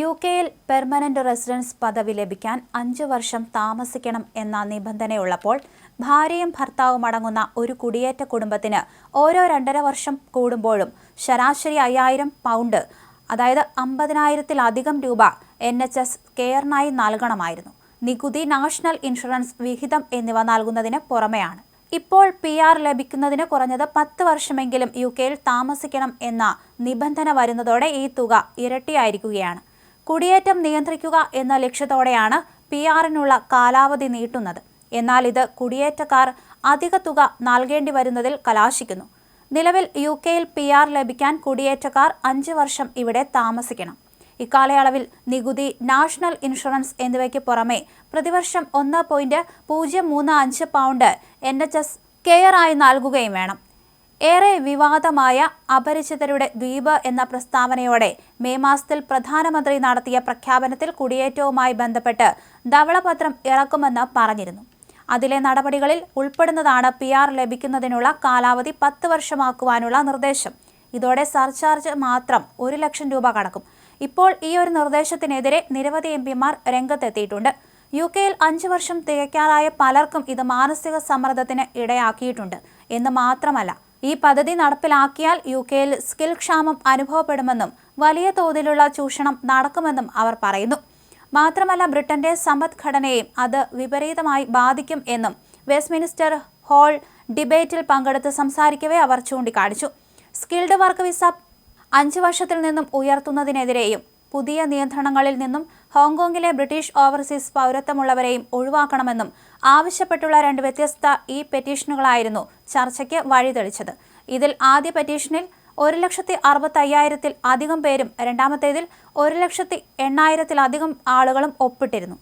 U കെയിൽ permanent residence പദവി ലഭിക്കാൻ അഞ്ചു വർഷം താമസിക്കണം എന്ന നിബന്ധനയുള്ളപ്പോൾ ഭാര്യയും ഭർത്താവും അടങ്ങുന്ന ഒരു കുടിയേറ്റ കുടുംബത്തിന് ഓരോ രണ്ടര വർഷം കൂടുമ്പോഴും ശരാശരി അയ്യായിരം പൗണ്ട് അതായത് അമ്പതിനായിരത്തിലധികം രൂപ എൻ എച്ച് എസ് കെയറിനായി നൽകണമായിരുന്നു. നികുതി നാഷണൽ ഇൻഷുറൻസ് വിഹിതം എന്നിവ നൽകുന്നതിന് പുറമെയാണ്. ഇപ്പോൾ പി ആർ ലഭിക്കുന്നതിന് കുറഞ്ഞത് പത്ത് വർഷമെങ്കിലും യു കെയിൽ താമസിക്കണം എന്ന നിബന്ധന വരുന്നതോടെ ഈ തുക ഇരട്ടിയായിരിക്കുകയാണ്. കുടിയേറ്റം നിയന്ത്രിക്കുക എന്ന ലക്ഷ്യത്തോടെയാണ് പി ആറിനുള്ള കാലാവധി നീട്ടുന്നത്. എന്നാൽ ഇത് കുടിയേറ്റക്കാർ അധിക തുക നൽകേണ്ടി വരുന്നതിൽ കലാശിക്കുന്നു. നിലവിൽ യു കെയിൽ പി ആർ ലഭിക്കാൻ കുടിയേറ്റക്കാർ അഞ്ച് വർഷം ഇവിടെ താമസിക്കണം. ഇക്കാലയളവിൽ നികുതി നാഷണൽ ഇൻഷുറൻസ് എന്നിവയ്ക്ക് പുറമെ പ്രതിവർഷം ഒന്ന് പോയിന്റ് പൂജ്യം മൂന്ന് അഞ്ച് പൗണ്ട് എൻ എച്ച് എസ് കെയറായി നൽകുകയും വേണം. ഏറെ വിവാദമായ അപരിചിതരുടെ ദ്വീപ് എന്ന പ്രസ്താവനയോടെ മെയ് മാസത്തിൽ പ്രധാനമന്ത്രി നടത്തിയ പ്രഖ്യാപനത്തിൽ കുടിയേറ്റവുമായി ബന്ധപ്പെട്ട് ധവളപത്രം ഇറക്കുമെന്ന് പറഞ്ഞിരുന്നു. അതിലെ നടപടികളിൽ ഉൾപ്പെടുന്നതാണ് പി ആർ ലഭിക്കുന്നതിനുള്ള കാലാവധി പത്ത് വർഷമാക്കുവാനുള്ള നിർദ്ദേശം. ഇതോടെ സർചാർജ് മാത്രം ഒരു ലക്ഷം രൂപ കടക്കും. ഇപ്പോൾ ഈ ഒരു നിർദ്ദേശത്തിനെതിരെ നിരവധി എം പിമാർ രംഗത്തെത്തിയിട്ടുണ്ട്. യു കെയിൽ അഞ്ചു വർഷം തികയ്ക്കാറായ പലർക്കും ഇത് മാനസിക സമ്മർദ്ദത്തിന് ഇടയാക്കിയിട്ടുണ്ട് എന്ന് മാത്രമല്ല ഈ പദ്ധതി നടപ്പിലാക്കിയാൽ യു കെയിൽ സ്കിൽ ക്ഷാമം അനുഭവപ്പെടുമെന്നും വലിയ തോതിലുള്ള ചൂഷണം നടക്കുമെന്നും അവർ പറയുന്നു. മാത്രമല്ല ബ്രിട്ടന്റെ സമ്പദ്ഘടനയെയും അത് വിപരീതമായി ബാധിക്കും എന്നും വെസ്റ്റ്മിനിസ്റ്റർ ഹോൾ ഡിബേറ്റിൽ പങ്കെടുത്ത് സംസാരിക്കവേ അവർ ചൂണ്ടിക്കാണിച്ചു. സ്കിൽഡ് വർക്ക് വിസ അഞ്ച് വർഷത്തിൽ നിന്നും ഉയർത്തുന്നതിനെതിരെയും പുതിയ നിയന്ത്രണങ്ങളിൽ നിന്നും ഹോങ്കോങ്ങിലെ ബ്രിട്ടീഷ് ഓവർസീസ് പൗരത്വമുള്ളവരെയും ഒഴിവാക്കണമെന്നും ആവശ്യപ്പെട്ടുള്ള രണ്ട് വ്യത്യസ്ത ഈ പെറ്റീഷനുകളായിരുന്നു ചർച്ചയ്ക്ക് വഴിതെളിച്ചത്. ഇതിൽ ആദ്യ പെറ്റീഷനിൽ ഒരു ലക്ഷത്തി അറുപത്തയ്യായിരത്തിൽ അധികം പേരും രണ്ടാമത്തേതിൽ ഒരു ലക്ഷത്തി എണ്ണായിരത്തിലധികം ആളുകളും ഒപ്പിട്ടിരുന്നു.